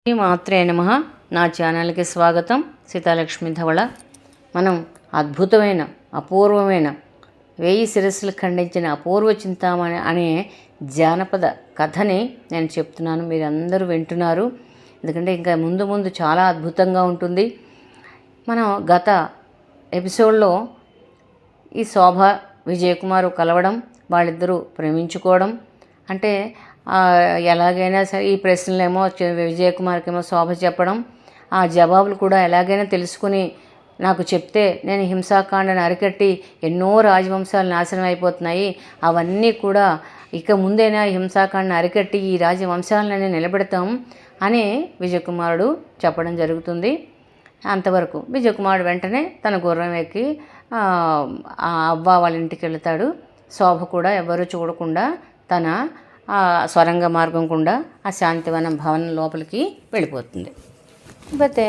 శ్రీ మాత్రే నమ. నా ఛానల్కి స్వాగతం. సీతాలక్ష్మి ధవళ. మనం అద్భుతమైన అపూర్వమైన వేయి శిరస్సులు ఖండించిన అపూర్వ చింతామణి అనే జానపద కథని నేను చెప్తున్నాను. మీరు అందరూ వింటున్నారు. ఎందుకంటే ఇంకా ముందు ముందు చాలా అద్భుతంగా ఉంటుంది. మనం గత ఎపిసోడ్లో ఈ శోభ విజయకుమారు కలవడం వాళ్ళిద్దరూ ప్రేమించుకోవడం అంటే ఎలాగైనా సరే ఈ ప్రశ్నలేమో చె- విజయకుమార్కేమో శోభ చెప్పడం ఆ జవాబులు కూడా ఎలాగైనా తెలుసుకుని నాకు చెప్తే నేను హింసాకాండను అరికట్టి ఎన్నో రాజవంశాలు నాశనం అయిపోతున్నాయి. అవన్నీ కూడా ఇక ముందైనా హింసాకాండను అరికట్టి ఈ రాజవంశాలను నిలబెడతాం అని విజయకుమారుడు చెప్పడం జరుగుతుంది. అంతవరకు విజయకుమారుడు వెంటనే తన గుర్రం ఎక్కి ఆ, అవ్వ వాళ్ళ ఇంటికి వెళ్తాడు. శోభ కూడా ఎవరు చూడకుండా తన ఆ సొరంగ మార్గం గుండా ఆ శాంతివనం భవనం లోపలికి వెళ్ళిపోతుంది. కాకపోతే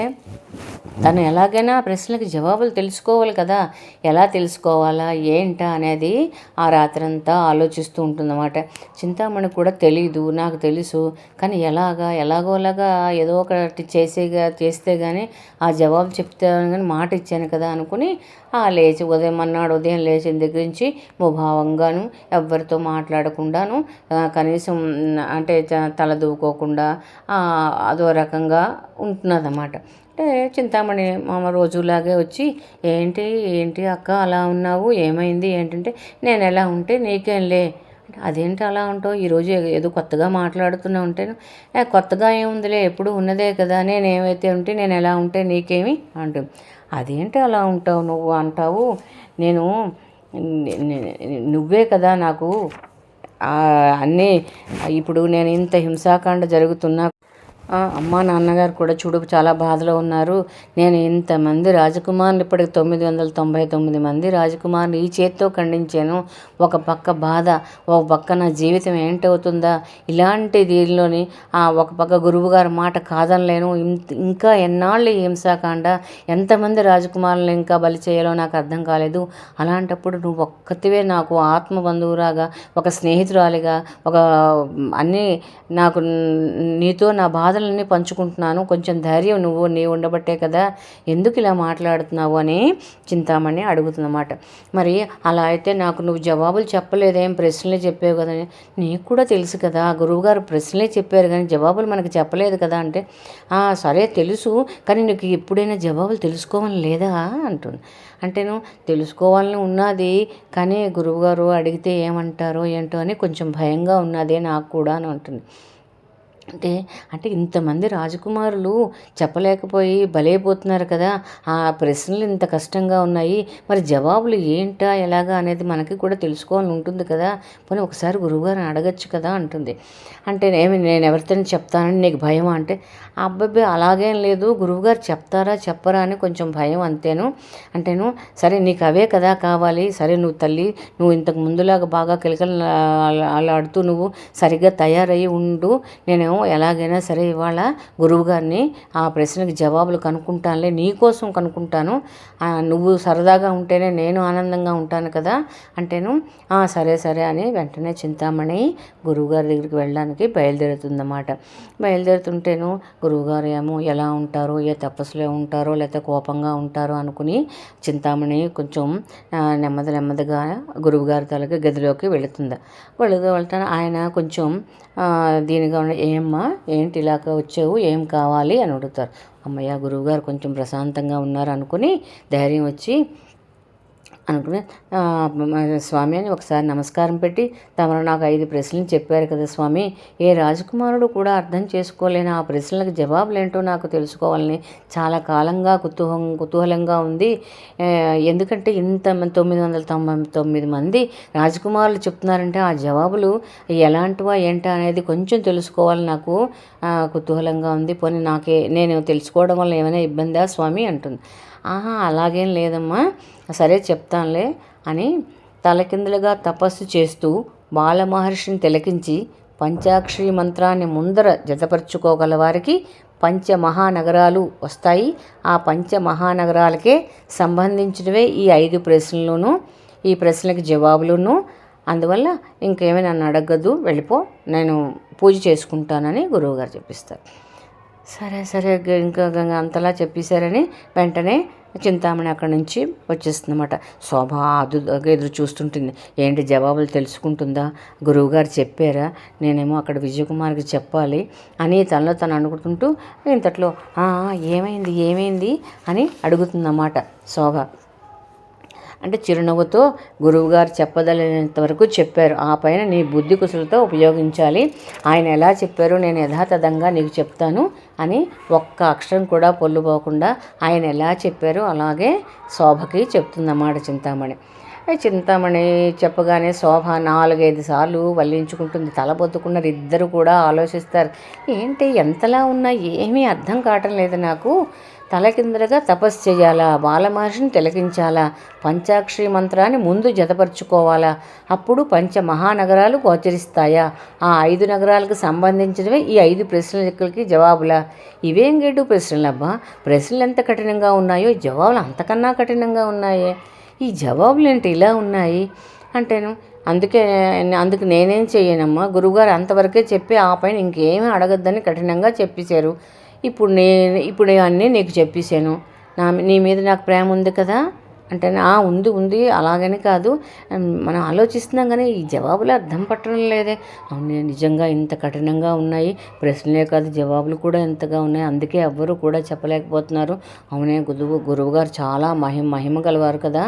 తను ఎలాగైనా ఆ ప్రశ్నలకు జవాబులు తెలుసుకోవాలి కదా. ఎలా తెలుసుకోవాలా? ఏంటా అనేది ఆ రాత్రంతా ఆలోచిస్తూ ఉంటుందన్నమాట. చింతామణి కూడా తెలీదు నాకు తెలుసు. కానీ ఎలాగా ఎలాగోలాగా ఏదో ఒకటి చేసేగా చేస్తే కానీ ఆ జవాబు చెప్తాను కానీ మాట ఇచ్చాను కదా అనుకుని ఆ లేచి ఉదయం అన్నాడు ఉదయం లేచిన దగ్గర నుంచి ముభావంగాను ఎవ్వరితో మాట్లాడకుండాను కనీసం అంటే తల దూకోకుండా అదో రకంగా అనమాట అంటే చింతామణి మామ రోజులాగే వచ్చి ఏంటి ఏంటి అక్క అలా ఉన్నావు? ఏమైంది? ఏంటంటే నేను ఎలా ఉంటే నీకేంలే అదేంటి అలా ఉంటావు? ఈరోజు ఏదో కొత్తగా మాట్లాడుతున్నా ఉంటాను. కొత్తగా ఏముందిలే? ఎప్పుడు ఉన్నదే కదా? నేను ఏమైతే ఉంటే నేను ఎలా ఉంటే నీకేమి? అంటు అదేంటి అలా ఉంటావు నువ్వు అంటావు? నేను నువ్వే కదా నాకు అన్నీ ఇప్పుడు నేను ఇంత హింసాకాండ జరుగుతున్నా అమ్మా నాన్నగారు కూడా చూడు చాలా బాధలో ఉన్నారు. నేను ఇంతమంది రాజకుమారులు ఇప్పటికి తొమ్మిది వందల తొంభై తొమ్మిది మంది రాజకుమారులు ఈ చేత్తో ఖండించాను. ఒక పక్క బాధ ఒక పక్క నా జీవితం ఏంటవుతుందా? ఇలాంటి దీనిలోని ఒక పక్క గురువుగారి మాట కాదనలేను. ఇంకా ఎన్నాళ్ళు హింసాకాండ? ఎంతమంది రాజకుమారులు ఇంకా బలి చేయాలో నాకు అర్థం కాలేదు. అలాంటప్పుడు నువ్వు ఒక్కతివే నాకు ఆత్మ బంధువురాగా ఒక స్నేహితురాలిగా ఒక అన్నీ నాకు నీతో నా బాధ బాధలన్నీ పంచుకుంటున్నాను. కొంచెం ధైర్యం నువ్వు నీ ఉండబట్టే కదా ఎందుకు ఇలా మాట్లాడుతున్నావు అని చింతామణి అడుగుతుందన్నమాట మరి అలా అయితే నాకు నువ్వు జవాబులు చెప్పలేదేం ప్రశ్నలే చెప్పావు కదా. నీకు కూడా తెలుసు కదా గురువుగారు ప్రశ్నలే చెప్పారు కానీ జవాబులు మనకు చెప్పలేదు కదా అంటే సరే తెలుసు కానీ నీకు ఎప్పుడైనా జవాబులు తెలుసుకోవాలని లేదా అంటుంది. అంటేను తెలుసుకోవాలని ఉన్నది కానీ గురువుగారు అడిగితే ఏమంటారో ఏంటో అని కొంచెం భయంగా ఉన్నదే నాకు కూడా అని అంటుంది. అంటే అంటే ఇంతమంది రాజకుమారులు చెప్పలేకపోయి బలైపోతున్నారు కదా. ఆ ప్రశ్నలు ఇంత కష్టంగా ఉన్నాయి. మరి జవాబులు ఏంటా ఎలాగా అనేది మనకి కూడా తెలుసుకోవాలని ఉంటుంది కదా. పోనీ ఒకసారి గురువుగారిని అడగచ్చు కదా అంటుంది. అంటే నేను ఎవరితో చెప్తానని నీకు భయం అంటే అబ్బాయి అలాగేం లేదు. గురువుగారు చెప్తారా చెప్పరా అని కొంచెం భయం అంతేను. అంటేను సరే నీకు అవే కదా కావాలి. సరే నువ్వు తల్లి నువ్వు ఇంతకు ముందులాగా బాగా కిలకలు ఆడుతూ నువ్వు సరిగ్గా తయారయ్యి ఉండు. నేనేమో ఎలాగైనా సరే ఇవాళ గురువుగారిని ఆ ప్రశ్నకి జవాబులు కనుక్కుంటానులే నీకోసం కనుక్కుంటాను. నువ్వు సరదాగా ఉంటేనే నేను ఆనందంగా ఉంటాను కదా అంటేను సరే సరే అని వెంటనే చింతామణి గురువుగారి దగ్గరికి వెళ్ళడానికి బయలుదేరుతుందన్నమాట. బయలుదేరుతుంటేను గురువుగారు ఏమో ఎలా ఉంటారో ఏ తపస్సులో ఉంటారో లేకపోతే కోపంగా ఉంటారో అనుకుని చింతామణి కొంచెం నెమ్మది నెమ్మదిగా గురువుగారి తలకి గదిలోకి వెళుతుంది. వెళుతూ వెళ్తాను ఆయన కొంచెం దీనిగా ఉన్న ఏమ్మా ఏంటి ఇలాగ వచ్చావు? ఏం కావాలి? అని అడుగుతారు. అమ్మయ్య గురువుగారు కొంచెం ప్రశాంతంగా ఉన్నారు అనుకుని ధైర్యం వచ్చి అనుకుని స్వామి అని ఒకసారి నమస్కారం పెట్టి తమరు నాకు ఐదు ప్రశ్నలు చెప్పారు కదా స్వామి. ఏ రాజకుమారుడు కూడా అర్థం చేసుకోలేని ఆ ప్రశ్నలకు జవాబులు ఏంటో నాకు తెలుసుకోవాలని చాలా కాలంగా కుతూహం కుతూహలంగా ఉంది. ఎందుకంటే ఇంత తొమ్మిది వందల తొంభై తొమ్మిది మంది రాజకుమారులు చెప్తున్నారంటే ఆ జవాబులు ఎలాంటివా ఏంటా అనేది కొంచెం తెలుసుకోవాలని నాకు కుతూహలంగా ఉంది. పోనీ నాకే నేను తెలుసుకోవడం వల్ల ఏమైనా ఇబ్బందా స్వామి అంటుంది. ఆహా అలాగేం లేదమ్మా. సరే చెప్తానులే అని తలకిందులుగా తపస్సు చేస్తూ బాలమహర్షిని తిలకించి పంచాక్షరి మంత్రాన్ని ముందర జతపరుచుకోగల వారికి పంచ మహానగరాలు వస్తాయి. ఆ పంచ మహానగరాలకే సంబంధించినవే ఈ ఐదు ప్రశ్నలను ఈ ప్రశ్నలకు జవాబులను. అందువల్ల ఇంకేమీ నన్ను అడగద్దు వెళ్ళిపో. నేను పూజ చేసుకుంటానని గురువుగారు చెప్పిస్తారు. సరే సరే గ- ఇంకా అంతలా చెప్పేశారని వెంటనే చింతామణి అక్కడి నుంచి వచ్చేస్తుందన్నమాట. శోభ అదుగా ఎదురు చూస్తుంటుంది. ఏంటి జవాబులు తెలుసుకుంటుందా? గురువుగారు చెప్పారా? నేనేమో అక్కడ విజయకుమార్కి చెప్పాలి అని తనలో తను అనుకుంటుంటూ ఇంతట్లో ఏమైంది ఏమైంది? అని అడుగుతుందన్నమాట శోభ. అంటే చిరునవ్వుతో గురువుగారు చెప్పదలినంత వరకు చెప్పారు. ఆ పైన నీ బుద్ధి కుశలతో ఉపయోగించాలి. ఆయన ఎలా చెప్పారో నేను యథాతథంగా నీకు చెప్తాను అని ఒక్క అక్షరం కూడా పొల్లుపోకుండా ఆయన ఎలా చెప్పారో అలాగే శోభకి చెప్తుందన్నమాట చింతామణి. చింతామణి చెప్పగానే శోభ నాలుగైదు సార్లు వల్లించుకుంటుంది. తల బొద్దుకున్నారు ఇద్దరు కూడా ఆలోచిస్తారు. ఏంటి ఎంతలా ఉన్నా ఏమీ అర్థం కావటం లేదు నాకు. తలకిందులుగా తపస్సు చేయాలా? బాలమహర్షిని తిలకించాలా? పంచాక్షరి మంత్రాన్ని ముందు జతపరుచుకోవాలా? అప్పుడు పంచ మహానగరాలు గోచరిస్తాయా? ఆ ఐదు నగరాలకు సంబంధించినవే ఈ ఐదు ప్రశ్నలకి జవాబులా? ఇవేం గేటు ప్రశ్నలబ్బా? ప్రశ్నలు ఎంత కఠినంగా ఉన్నాయో జవాబులు అంతకన్నా కఠినంగా ఉన్నాయే. ఈ జవాబులు ఏంటి ఇలా ఉన్నాయి? అంటేను అందుకే అందుకు నేనేం చేయనమ్మా గురువుగారు అంతవరకే చెప్పి ఆ పైన ఇంకేమీ అడగద్దని కఠినంగా చెప్పేశారు ఇప్పుడు నేను ఇప్పుడు అన్నీ నీకు చెప్పేసాను నా నీ మీద నాకు ప్రేమ ఉంది కదా? అంటే ఆ ఉంది ఉంది అలాగని కాదు. మనం ఆలోచిస్తున్నాం కానీ ఈ జవాబులు అర్థం పట్టడం లేదే. అవును నిజంగా ఇంత కఠినంగా ఉన్నాయి. ప్రశ్నలే కాదు జవాబులు కూడా ఇంతగా ఉన్నాయి. అందుకే ఎవ్వరూ కూడా చెప్పలేకపోతున్నారు. అవునే గురువు గురువు గారు చాలా మహిమ మహిమ గలవారు కదా.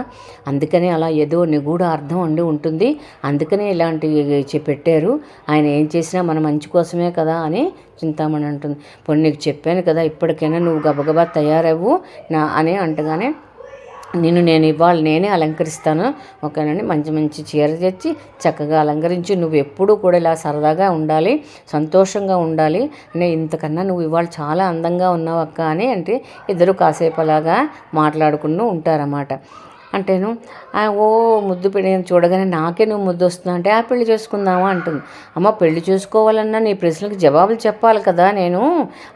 అందుకనే అలా ఏదో నిగూఢ అర్థం ఉండి ఉంటుంది. అందుకనే ఇలాంటివి పెట్టారు. ఆయన ఏం చేసినా మన మంచి కోసమే కదా అని చింతామణి అంటుంది. పోనీ నీకు చెప్పాను కదా ఇప్పటికైనా నువ్వు గబగబా తయారవ్వు నా అని అంటగానే నిన్ను నేను ఇవాళ నేనే అలంకరిస్తాను. ఓకేనండి మంచి మంచి చీర తెచ్చి చక్కగా అలంకరించి. నువ్వు ఎప్పుడూ కూడా ఇలా సరదాగా ఉండాలి సంతోషంగా ఉండాలి. నే ఇంతకన్నా నువ్వు ఇవాళ చాలా అందంగా ఉన్నావు అక్క అని అంటే ఇద్దరు కాసేపు అలాగా మాట్లాడుకుంటూ ఉంటారన్నమాట. అంటేను ఓ ముద్దు పెళ్ళి చూడగానే నాకే నువ్వు ముద్దు వస్తున్నావు అంటే ఆ పెళ్ళి చేసుకుందామా? అంటుంది. అమ్మ పెళ్ళి చేసుకోవాలన్నా నీ ప్రశ్నలకు జవాబులు చెప్పాలి కదా నేను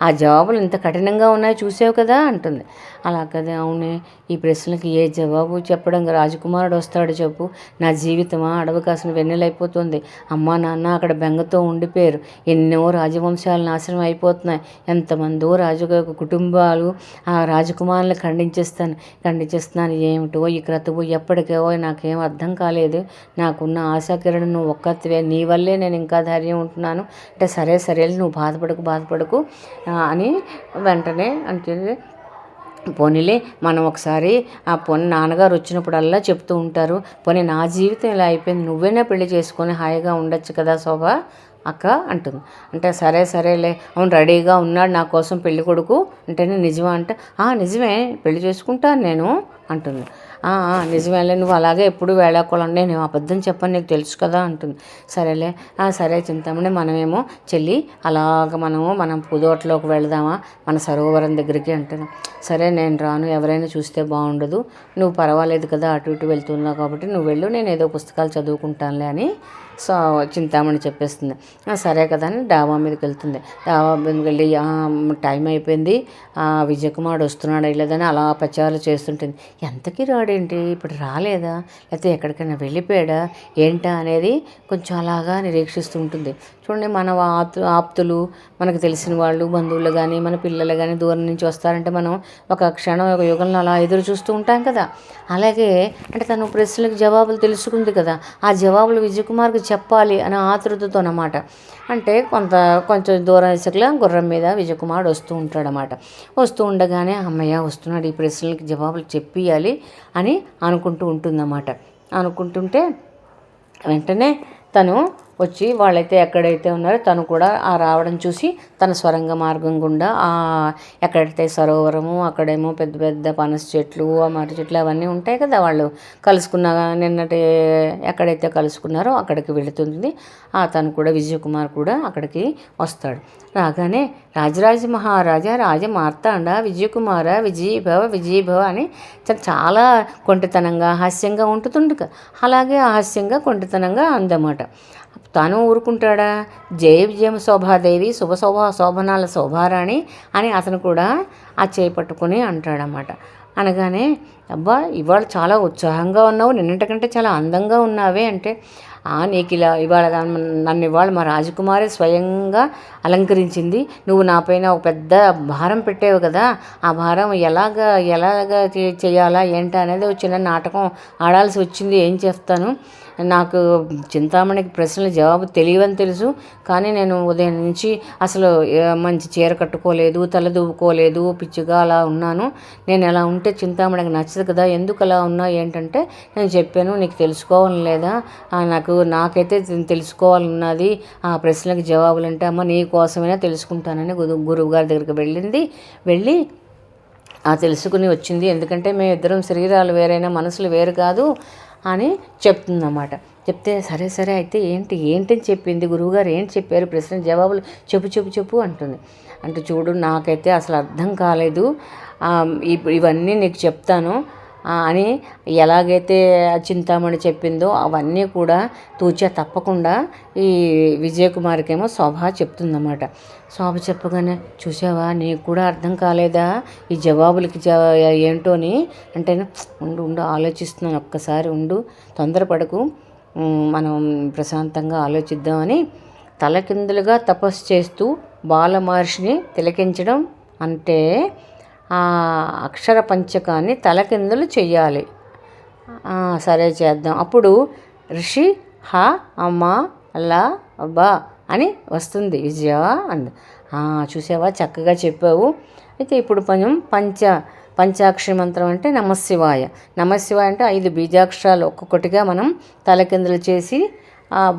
ఆ జవాబులు ఇంత కఠినంగా ఉన్నాయో చూసావు కదా అంటుంది. అలా కదా అవునే ఈ ప్రశ్నలకు ఏ జవాబు చెప్పడం? రాజకుమారుడు వస్తాడు చెప్పు. నా జీవితమా? అడవి కాసిన వెన్నెలైపోతుంది అమ్మా నాన్న అక్కడ బెంగతో ఉండిపోయారు. ఎన్నో రాజవంశాలు నాశనం అయిపోతున్నాయి. ఎంతమందో రాజు కుటుంబాలు ఆ రాజకుమారులు ఖండించేస్తాను ఖండించేస్తున్నాను. ఏమిటో ఈ క్రతువు ఎప్పటికేవో నాకేం అర్థం కాలేదు. నాకున్న ఆశాకిరణ్ నువ్వు ఒక్కత్వే. నీ వల్లే నేను ఇంకా ధైర్యం ఉంటున్నాను. అంటే సరే సరే నువ్వు బాధపడకు బాధపడకు అని వెంటనే అంటే పోనీలే మనం ఒకసారి ఆ పొన్ని నాన్నగారు వచ్చినప్పుడల్లా చెప్తూ ఉంటారు. పోనీ నా జీవితం ఇలా అయిపోయింది నువ్వేనా పెళ్ళి చేసుకొని హాయిగా ఉండొచ్చు కదా శోభ అక్క అంటుంది. అంటే సరే సరేలే అవును రెడీగా ఉన్నాడు నా కోసం పెళ్ళి కొడుకు అంటేనే నిజమా అంటే "ఆ, నిజమే పెళ్ళి చేసుకుంటాను నేను అంటుంది. నిజమేలే నువ్వు అలాగే ఎప్పుడు వేళాకోళం నేను అబద్ధం చెప్పని నీకు తెలుసు కదా అంటుంది. సరేలే సరే చింతామణి మనమేమో చెల్లి అలాగ మనము మనం పూదోటలోకి వెళదామా మన సరోవరం దగ్గరికి అంటున్నాం సరే నేను రాను ఎవరైనా చూస్తే బాగుండదు. నువ్వు పర్వాలేదు కదా అటు ఇటు వెళ్తున్నావు కాబట్టి నువ్వు వెళ్ళు నేను ఏదో పుస్తకాలు చదువుకుంటానులే అని సో చింతామణి చెప్పేస్తుంది. సరే కదా అని డాబా మీదకి వెళ్తుంది. డాబా మీదకి వెళ్ళి టైం అయిపోయింది. ఆ, విజయకుమారుడు వస్తున్నాడు లేదని అలా ప్రచారాలు చేస్తుంటుంది. ఎంతకీ రాడేంటి? ఇప్పుడు రాలేదా? లేకపోతే ఎక్కడికైనా వెళ్ళిపోయాడా? ఏంటా? అనేది కొంచెం అలాగా నిరీక్షిస్తుంటుంది చూడండి మన ఆప్తు ఆప్తులు మనకు తెలిసిన వాళ్ళు బంధువులు కానీ మన పిల్లలు కానీ దూరం నుంచి వస్తారంటే మనం ఒక క్షణం ఒక యుగంలో అలా ఎదురు చూస్తూ ఉంటాం కదా. అలాగే అంటే తను ప్రశ్నలకు జవాబులు తెలుసుకుంది కదా. ఆ జవాబులు విజయకుమార్కి చెప్పాలి అనే ఆతృతతో అన్నమాట. అంటే కొంత కొంచెం దూరం ఇసుకలా గుర్రం మీద విజయకుమారుడు వస్తూ ఉంటాడనమాట వస్తూ ఉండగానే అమ్మయ్య వస్తున్నాడు ఈ ప్రశ్నలకి జవాబులు చెప్పియాలి అని అనుకుంటూ ఉంటుందన్నమాట. అనుకుంటుంటే వెంటనే తను వచ్చి వాళ్ళైతే ఎక్కడైతే ఉన్నారో తను కూడా ఆ రావడం చూసి తన స్వరంగ మార్గం గుండా ఆ ఎక్కడైతే సరోవరము అక్కడేమో పెద్ద పెద్ద పనస చెట్లు ఆ మర్రి చెట్లు అవన్నీ ఉంటాయి కదా వాళ్ళు కలుసుకున్న నిన్నటి ఎక్కడైతే కలుసుకున్నారో అక్కడికి వెళుతుంది. ఆ తను కూడా విజయకుమార్ కూడా అక్కడికి వస్తాడు. రాగానే రాజరాజ మహారాజా రాజ మార్తాండ విజయకుమార విజయభవ విజయభవ అని చాలా కొంటితనంగా హాస్యంగా ఉంటుంటుంది అలాగే హాస్యంగా కొంటితనంగా అందమాట. తాను ఊరుకుంటాడా? జయ విజయం శోభాదేవి శుభ శోభ శోభనాల శోభారాణి అని అతను కూడా ఆ చేయి పట్టుకుని అంటాడనమాట అనగానే అబ్బా ఇవాళ చాలా ఉత్సాహంగా ఉన్నావు నిన్నటికంటే చాలా అందంగా ఉన్నావే అంటే నీకు ఇలా ఇవాళ నన్ను ఇవాళ మా రాజకుమారి స్వయంగా అలంకరించింది. నువ్వు నాపైన ఒక పెద్ద భారం పెట్టావు కదా. ఆ భారం ఎలాగ ఎలాగ చేయాలా ఏంటా అనేది ఒక చిన్న నాటకం ఆడాల్సి వచ్చింది. ఏం చేస్తాను? నాకు చింతామణికి ప్రశ్నల జవాబు తెలియవని తెలుసు కానీ నేను ఉదయం నుంచి అసలు మంచి చీర కట్టుకోలేదు తల దువ్వుకోలేదు పిచ్చిగా అలా ఉన్నాను. నేను అలా ఉంటే చింతామణికి నచ్చదు కదా ఎందుకు అలా ఉన్నా ఏంటంటే నేను చెప్పాను నీకు తెలుసుకోవాలని లేదా? నాకు నాకైతే తెలుసుకోవాలన్నది ఆ ప్రశ్నలకు జవాబులు అంటే అమ్మ నీ కోసమైనా తెలుసుకుంటానని గురు గురువు గారి దగ్గరికి వెళ్ళింది. వెళ్ళి ఆ తెలుసుకుని వచ్చింది. ఎందుకంటే మేము ఇద్దరం శరీరాలు వేరైనా మనసులు వేరు కాదు. అని చెప్తుందన్నమాట. చెప్తే సరే సరే అయితే ఏంటి ఏంటని చెప్పింది? గురువుగారు ఏంటి చెప్పారు? ప్రశ్న జవాబులు చెప్పు చెప్పు చెప్పు అంటుంది. అంటే చూడు నాకైతే అసలు అర్థం కాలేదు. ఆ, ఇవన్నీ నీకు చెప్తాను. అని ఎలాగైతే చింతామణి చెప్పిందో అవన్నీ కూడా తూచా తప్పకుండా ఈ విజయకుమార్కేమో శోభ చెప్తుందన్నమాట. శోభ చెప్పగానే చూసావా నీకు కూడా అర్థం కాలేదా? ఈ జవాబులకి జ ఏంటోని అంటే ఉండు ఉండు ఆలోచిస్తున్నాను ఒక్కసారి ఉండు తొందరపడకు మనం ప్రశాంతంగా ఆలోచిద్దామని తలకిందులుగా తపస్సు చేస్తూ బాల మహర్షిని తిలకించడం అంటే అక్షర పంచకాన్ని తలకిందులు చెయ్యాలి. సరే చేద్దాం. అప్పుడు ఋషి హ అమ్మ ల బ అని వస్తుంది విజయ అంది. చూసావా? చక్కగా చెప్పావు. అయితే ఇప్పుడు కొంచెం పంచ పంచాక్షరి మంత్రం అంటే నమశివాయ నమశివాయ అంటే ఐదు బీజాక్షరాలు ఒక్కొక్కటిగా మనం తలకిందులు చేసి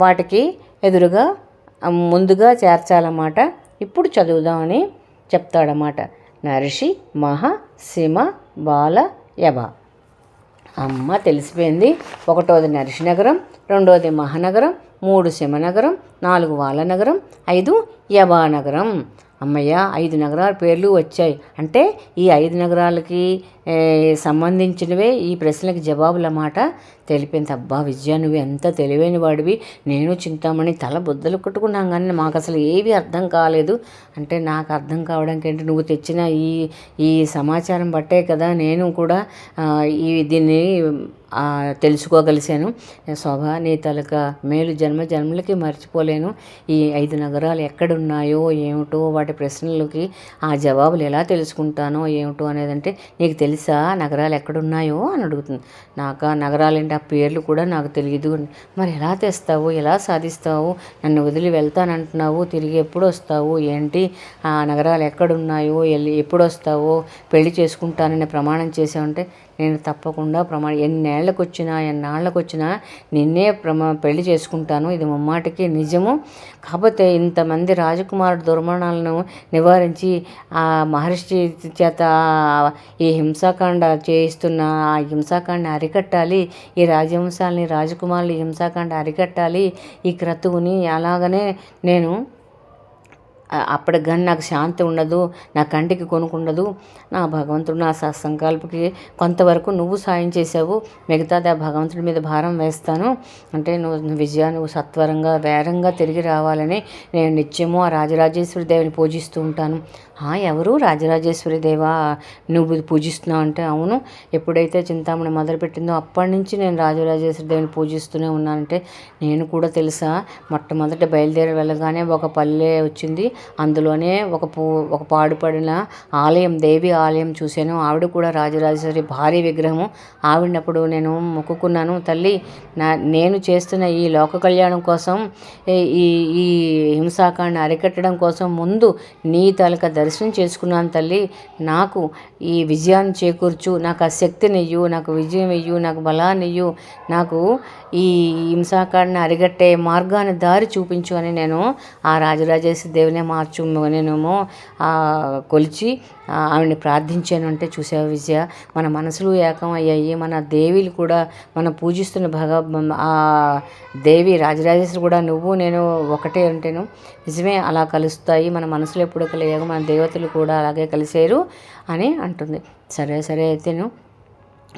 వాటికి ఎదురుగా ముందుగా చేర్చాలన్నమాట. ఇప్పుడు చదువుదామని చెప్తాడన్నమాట. నరిషి మహ సిమ బాల యభ. అమ్మ తెలిసిపోయింది. ఒకటోది నరసినగరం రెండోది మహానగరం మూడు శివనగరం నాలుగు వాలనగరం ఐదు యభానగరం. అమ్మయ్య ఐదు నగరాల పేర్లు వచ్చాయి. అంటే ఈ ఐదు నగరాలకి సంబంధించినవే ఈ ప్రశ్నలకు జవాబులమాట తెలిపింది అబ్బా విద్య నువ్వు ఎంత తెలివైన వాడివి. నేను చింతామణి తల బుద్ధలు కొట్టుకున్నాం కానీ మాకు అసలు ఏవి అర్థం కాలేదు. అంటే నాకు అర్థం కావడానికి ఏంటి నువ్వు తెచ్చిన ఈ ఈ సమాచారం బట్టే కదా నేను కూడా ఈ దీన్ని తెలుసుకోగలిసాను శోభా శోభ నీ తలక మేలు జన్మ జన్మలకి మర్చిపోలేను. ఈ ఐదు నగరాలు ఎక్కడున్నాయో ఏమిటో వాటి ప్రశ్నలకి ఆ జవాబులు ఎలా తెలుసుకుంటానో ఏమిటో అనేదంటే నీకు తెలుసా నగరాలు ఎక్కడున్నాయో? అని అడుగుతుంది. నాకు ఆ నగరాలేంటి? ఆ పేర్లు కూడా నాకు తెలియదు మరి ఎలా తెస్తావు? ఎలా సాధిస్తావు? నన్ను వదిలి వెళ్తానంటున్నావు? తిరిగి ఎప్పుడు వస్తావు? ఏంటి? ఆ నగరాలు ఎక్కడున్నాయో? ఎల్లి ఎప్పుడు వస్తావో? పెళ్ళి చేసుకుంటానని ప్రమాణం చేసావంటే నేను తప్పకుండా ప్రమాణ ఎన్నేళ్ళకు వచ్చినా ఎన్నాళ్ళకు వచ్చినా నిన్నే ప్రమా పెళ్ళి చేసుకుంటాను. ఇది ముమ్మాటికి నిజము. కాకపోతే ఇంతమంది రాజకుమారుడు దుర్మరణాలను నివారించి ఆ మహర్షి చేత ఈ హింసాకాండ చేయిస్తున్న ఆ హింసాకాండని అరికట్టాలి. ఈ రాజవంశాలని రాజకుమారులు హింసాకాండ అరికట్టాలి. ఈ క్రతువుని అలాగనే నేను అప్పటికి కానీ నాకు శాంతి ఉండదు నా కంటికి కొనుకుండదు నా భగవంతుడు నా సత్సంకల్పకి కొంతవరకు నువ్వు సాయం చేసావు మిగతాది ఆ భగవంతుడి మీద భారం వేస్తాను. అంటే నువ్వు విజయ నువ్వు సత్వరంగా వేరంగా తిరిగి రావాలని నేను నిత్యము ఆ రాజరాజేశ్వరి దేవిని పూజిస్తూ ఉంటాను. "ఆ, ఎవరు? రాజరాజేశ్వరి దేవా నువ్వు పూజిస్తున్నావు అంటే అవును. ఎప్పుడైతే చింతామణి మొదలుపెట్టిందో అప్పటి నుంచి నేను రాజరాజేశ్వరి దేవిని పూజిస్తూనే ఉన్నానంటే నేను కూడా తెలుసా మొట్టమొదట బయలుదేరి వెళ్ళగానే ఒక పల్లె వచ్చింది. అందులోనే ఒక పూ ఒక పాడుపడిన ఆలయం దేవి ఆలయం చూశాను. ఆవిడ కూడా రాజరాజేశ్వరి భారీ విగ్రహము. ఆవిడప్పుడు నేను మొక్కుకున్నాను తల్లి నా నేను చేస్తున్న ఈ లోక కళ్యాణం కోసం ఈ- ఈ హింసాకాండ అరికట్టడం కోసం ముందు నీ తాలూకా దర్శనం చేసుకున్నాను తల్లి. నాకు ఈ విజయాన్ని చేకూర్చు. నాకు ఆ శక్తినియ్యు నాకు విజయం ఇయ్యు నాకు బలాన్నియ్యు నాకు ఈ హింసాకాండని అరిగట్టే మార్గాన్ని దారి చూపించు అని నేను ఆ రాజరాజేశ్వరి దేవుని మార్చు నేనేమో కొలిచి ఆవిడని ప్రార్థించాను అంటే చూసావా విజయ? మన మనసులు ఏకం అయ్యాయి. మన దేవిలు కూడా మనం పూజిస్తున్న భగ ఆ దేవి రాజరాజేశ్వరి కూడా నువ్వు నేను ఒకటే అంటేను. నిజమే అలా కలుస్తాయి. మన మనసులు ఎప్పుడు కలిగాక మన దేవతలు కూడా అలాగే కలిసారు అని అంటుంది. సరే సరే అయితేను.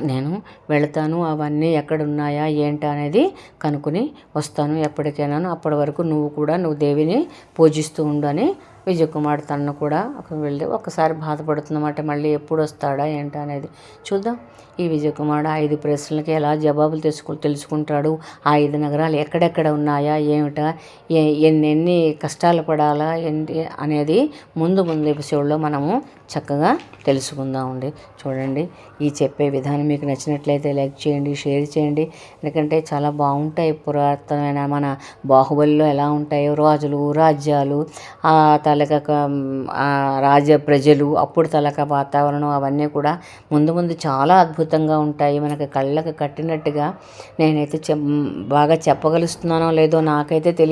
నేను వెళతాను అవన్నీ ఎక్కడ ఉన్నాయా ఏంటి అనేది కనుక్కొని వస్తాను ఎప్పటికైనా అప్పటి వరకు నువ్వు కూడా నువ్వు దేవిని పూజిస్తూ ఉండు అని విజయ్ కుమార్ తను కూడా ఒక వెళ్ళి ఒక్కసారి బాధపడుతుందన్నమాట. మళ్ళీ ఎప్పుడు వస్తాడా ఏంటా అనేది. చూద్దాం. ఈ విజయ్ కుమార్ ఐదు ప్రశ్నలకి ఎలా జవాబులు తెలుసుకు తెలుసుకుంటాడు? ఆ ఐదు నగరాలు ఎక్కడెక్కడ ఉన్నాయా? ఏమిటా? ఎన్ని ఎన్నెన్ని కష్టాలు పడాలా? ఏంటి అనేది ముందు ముందు ఎపిసోడ్లో మనము చక్కగా తెలుసుకుందామండి. చూడండి. ఈ చెప్పే విధానం మీకు నచ్చినట్లయితే లైక్ చేయండి షేర్ చేయండి. ఎందుకంటే చాలా బాగుంటాయి పురాతనమైన మన బాహుబలిలో ఎలా ఉంటాయో రాజులు రాజ్యాలు ఆ తలక రాజ ప్రజలు అప్పుడు తలక వాతావరణం అవన్నీ కూడా ముందు ముందు చాలా అద్భుతంగా ఉంటాయి. మనకి కళ్ళకు కట్టినట్టుగా నేనైతే చెప్ బాగా చెప్పగలుస్తున్నానో లేదో నాకైతే తెలియదు